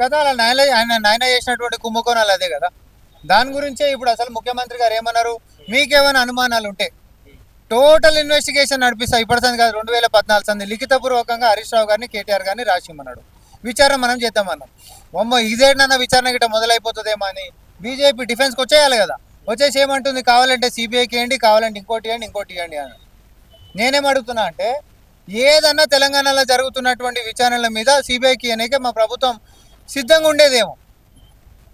కదా అలా నాయన ఆయన నాయన చేసినటువంటి కుంభకోణాలు అదే కదా. దాని గురించే ఇప్పుడు అసలు ముఖ్యమంత్రి గారు ఏమన్నారు? మీకేమైనా అనుమానాలు ఉంటే. టోటల్ ఇన్వెస్టిగేషన్ నడిపిస్తా. ఇప్పటిసంది కాదు రెండు వేల పద్నాలుగు సంది లిఖితపూర్వకంగా హరీష్ రావు గారిని కేటీఆర్ గారిని రాసిమన్నాడు విచారణ మనం చేద్దామన్నాం. అమ్మ ఇదేనన్న విచారణ గిట్ట మొదలైపోతుందేమో అని బీజేపీ డిఫెన్స్కి వచ్చేయాలి కదా. వచ్చేసి ఏమంటుంది? కావాలంటే సిబిఐకి వేయండి కావాలంటే ఇంకోటి ఇవ్వండి ఇంకోటి ఇవ్వండి అని. నేనేం అడుగుతున్నా అంటే ఏదన్నా తెలంగాణలో జరుగుతున్నటువంటి విచారణల మీద సిబిఐకి అనేక మా ప్రభుత్వం సిద్ధంగా ఉండేదేమో.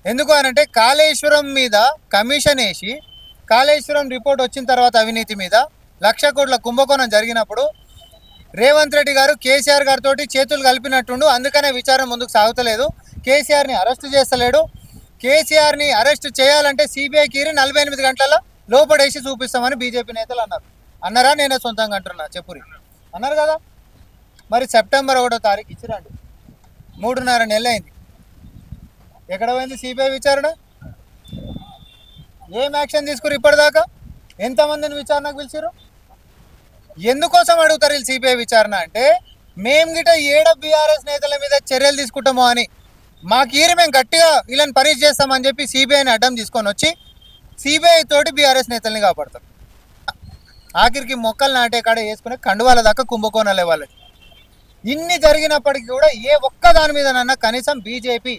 ఎందుకు అనంటే కాళేశ్వరం మీద కమిషన్ వేసి కాళేశ్వరం రిపోర్ట్ వచ్చిన తర్వాత అవినీతి మీద లక్ష కోట్ల కుంభకోణం జరిగినప్పుడు రేవంత్ రెడ్డి గారు కేసీఆర్ గారితో చేతులు కలిపినట్టుండు. అందుకనే విచారం ముందుకు సాగుతలేదు. కేసీఆర్ని అరెస్ట్ చేస్తలేడు. కేసీఆర్ని అరెస్ట్ చేయాలంటే సిబిఐకి నలభై ఎనిమిది గంటల లోపడేసి చూపిస్తామని బీజేపీ నేతలు అన్నారు. అన్నారా? నేనే సొంతంగా అంటున్నా. చెప్పురి. అన్నారు కదా? మరి సెప్టెంబర్ ఒకటో తారీఖు ఇచ్చిరండి. మూడున్నర నెలలైంది. అయింది ఎక్కడ పోయింది సిబిఐ విచారణ? ఏం యాక్షన్ తీసుకురు ఇప్పటిదాకా? ఎంతమందిని విచారణకు పిలిచారు ఎందుకోసం అడుగుతారు వీళ్ళు సిబిఐ విచారణ అంటే మేము గిట ఏడ బీఆర్ఎస్ నేతల మీద చర్యలు తీసుకుంటామో అని. మాకు ఈరి మేము గట్టిగా వీళ్ళని పరీక్ష చేస్తామని చెప్పి సిబిఐని అడ్డం తీసుకొని వచ్చి సిబిఐ తోటి బీఆర్ఎస్ నేతల్ని కాపాడతారు ఆఖరికి మొక్కలు నాటే కాడ వేసుకునే కండువాల దాకా కుంభకోణాలే వాళ్ళకి ఇన్ని జరిగినప్పటికీ కూడా ఏ ఒక్క దాని మీదనన్నా కనీసం బీజేపీ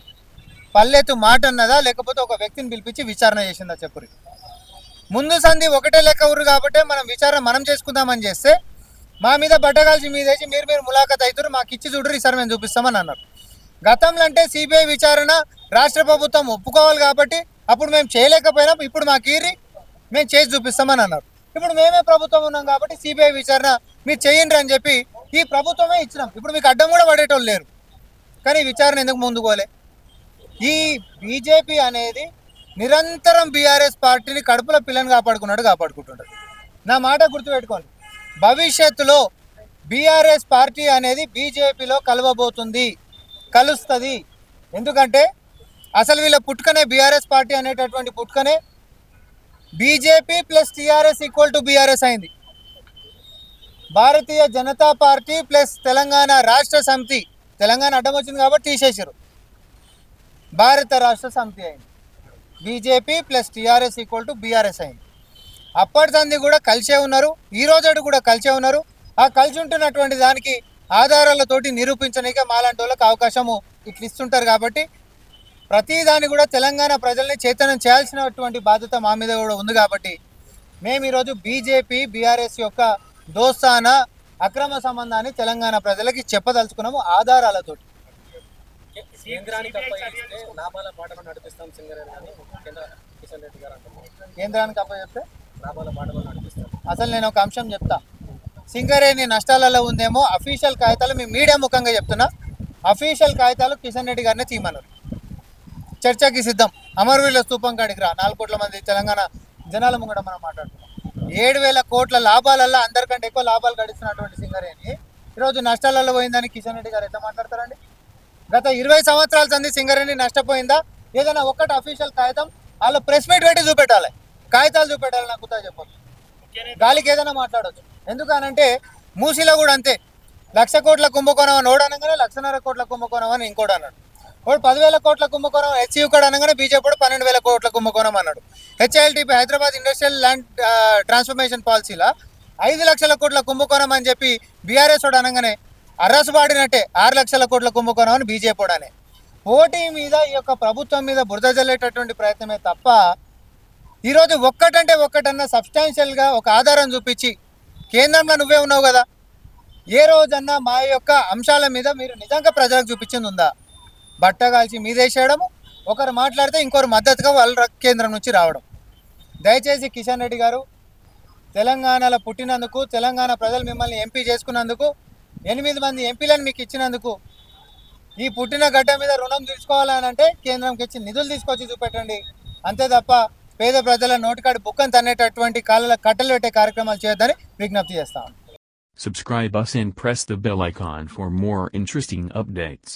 పల్లెత్తు మాట అన్నదా? లేకపోతే ఒక వ్యక్తిని పిలిపించి విచారణ చేసిందా చెప్పురి? ముందు సంధి ఒకటే లెక్క ఊరు కాబట్టి మనం విచారణ మనం చేసుకుందామని చేస్తే మా మీద బట్టగాల్చి మీదేసి మీరు మీరు ములాఖత్ అవుతారు మాకు ఇచ్చి చూడరు ఈసారి మేము చూపిస్తామని అన్నారు. గతంలో అంటే సిబిఐ విచారణ రాష్ట్ర ప్రభుత్వం ఒప్పుకోవాలి కాబట్టి అప్పుడు మేము చేయలేకపోయినాం ఇప్పుడు మాకు ఈరి మేము చేసి చూపిస్తామని అన్నారు. ఇప్పుడు మేమే ప్రభుత్వం ఉన్నాం కాబట్టి సిబిఐ విచారణ మీరు చేయండి అని చెప్పి ఈ ప్రభుత్వమే ఇచ్చినాం. ఇప్పుడు మీకు అడ్డం కూడా పడేటోళ్ళు లేరు. కానీ ఈ విచారణ ఎందుకు ముందుకోలే ఈ బీజేపీ అనేది నిరంతరం బీఆర్ఎస్ పార్టీని కడుపులో పిల్లని కాపాడుకున్నాడు కాపాడుకుంటుంటాడు నా మాట గుర్తుపెట్టుకోండి. భవిష్యత్తులో బీఆర్ఎస్ పార్టీ అనేది బీజేపీలో కలవబోతుంది కలుస్తుంది. ఎందుకంటే అసలు వీళ్ళ పుట్టుకనే బీఆర్ఎస్ పార్టీ అనేటటువంటి పుట్టుకనే BJP plus TRS equal to BRS అయింది. భారతీయ జనతా పార్టీ ప్లస్ తెలంగాణ రాష్ట్ర సమితి తెలంగాణ అడ్డం వచ్చింది కాబట్టి తీసేసారు భారత రాష్ట్ర సమితి అయింది. BJP plus TRS equal to BRS అయింది. అప్పటి సంది కూడా కలిసే ఉన్నారు ఈ రోజు కూడా కలిసే ఉన్నారు. ఆ కలిసి ఉంటున్నటువంటి దానికి ఆధారాలతోటి నిరూపించడానికి మాలాంటి వాళ్ళకి అవకాశము ఇట్లు ఇస్తుంటారు కాబట్టి ప్రతి దాన్ని కూడా తెలంగాణ ప్రజల్ని చైతన్యం చేయాల్సినటువంటి బాధ్యత మా మీద కూడా ఉంది కాబట్టి మేము ఈరోజు బీజేపీ బీఆర్ఎస్ యొక్క దోస్తాన అక్రమ సంబంధాన్ని తెలంగాణ ప్రజలకి చెప్పదలుచుకున్నాము ఆధారాలతోటి. కేంద్రానికి అప్పగిస్తే లాభాల నడిపిస్తాం సింగరేణి అని కేంద్ర కిషన్ రెడ్డి గారు అంటున్నారు. కేంద్రానికి అప్పచెప్తే లాభాల బాటలో నడిపిస్తాం. అసలు నేను ఒక అంశం చెప్తా. సింగరేణి నష్టాలలో ఉందేమో అఫీషియల్ కాగితాలు మీ మీడియా ముఖంగా చెప్తున్నా. అఫీషియల్ కాగితాలు కిషన్ రెడ్డి గారిని తీయమన్నారు. చర్చకి సిద్ధం. అమరవీరుల స్తూపం కాడికి రా. నాలుగు కోట్ల మంది తెలంగాణ జనాల ముంగట మనం మాట్లాడుతున్నాం. ఏడు వేల కోట్ల లాభాలల్లో అందరికంటే ఎక్కువ లాభాలు గడిస్తున్నటువంటి సింగరేణి ఈరోజు నష్టాలలో పోయిందని కిషన్ రెడ్డి గారు ఎంత మాట్లాడతారండి? గత ఇరవై సంవత్సరాల సంది సింగరేణి నష్టపోయిందా? ఏదైనా ఒక్కటి అఫీషియల్ కాగితం వాళ్ళు ప్రెస్ మీట్ పెట్టి చూపెట్టాలి. కాగితాలు చూపెట్టాలి నాకు గుర్తా చెప్పొచ్చు గాలికి ఏదైనా మాట్లాడొచ్చు. ఎందుకనంటే మూసీలో కూడా అంతే. లక్ష కోట్ల కుంభకోణం అని ఓడు అనగానే లక్షన్నర కోట్ల కుంభకోణం అని ఇంకోటి అన్నాడు. వాడు పదివేల కోట్ల కుంభకోణం హెచ్యూ కూడా అనగానే బీజేపీ పన్నెండు వేల కోట్ల కుంభకోణం అన్నాడు. HILTP Hyderabad industrial land transformation పాలసీలో ఐదు లక్షల కోట్ల కుంభకోణం అని చెప్పి బీఆర్ఎస్ వాడు అనగానే అర్రసు పాడినట్టే ఆరు లక్షల కోట్ల కుంభకోణం అని బీజేపీ పోటీ మీద ఈ యొక్క ప్రభుత్వం మీద బురద జల్లేటటువంటి ప్రయత్నమే తప్ప ఈరోజు ఒక్కటంటే ఒక్కటన్నా సబ్స్టాన్షియల్గా ఒక ఆధారం చూపించి కేంద్రంలో నువ్వే ఉన్నావు కదా ఏ రోజన్నా మా యొక్క అంశాల మీద మీరు నిజంగా ప్రజలకు చూపించింది ఉందా బట్ట కాల్చి మీదేసేయడము ఒకరు మాట్లాడితే ఇంకొకరు మద్దతుగా వాళ్ళ కేంద్రం నుంచి రావడం. దయచేసి కిషన్ రెడ్డి గారు తెలంగాణలో పుట్టినందుకు తెలంగాణ ప్రజలు మిమ్మల్ని ఎంపీ చేసుకున్నందుకు ఎనిమిది మంది ఎంపీలను మీకు ఇచ్చినందుకు ఈ పుట్టిన గడ్డ మీద రుణం తీర్చుకోవాలని అంటే కేంద్రంకి ఇచ్చి నిధులు తీసుకొచ్చి చూపెట్టండి అంతే తప్ప పేద ప్రజల నోటికాడు బుక్కను తన్నేటటువంటి కాళ్ళ కట్టలు పెట్టే కార్యక్రమాలు చేయొద్దని విజ్ఞప్తి చేస్తాం Subscribe us and press the bell icon for more interesting updates.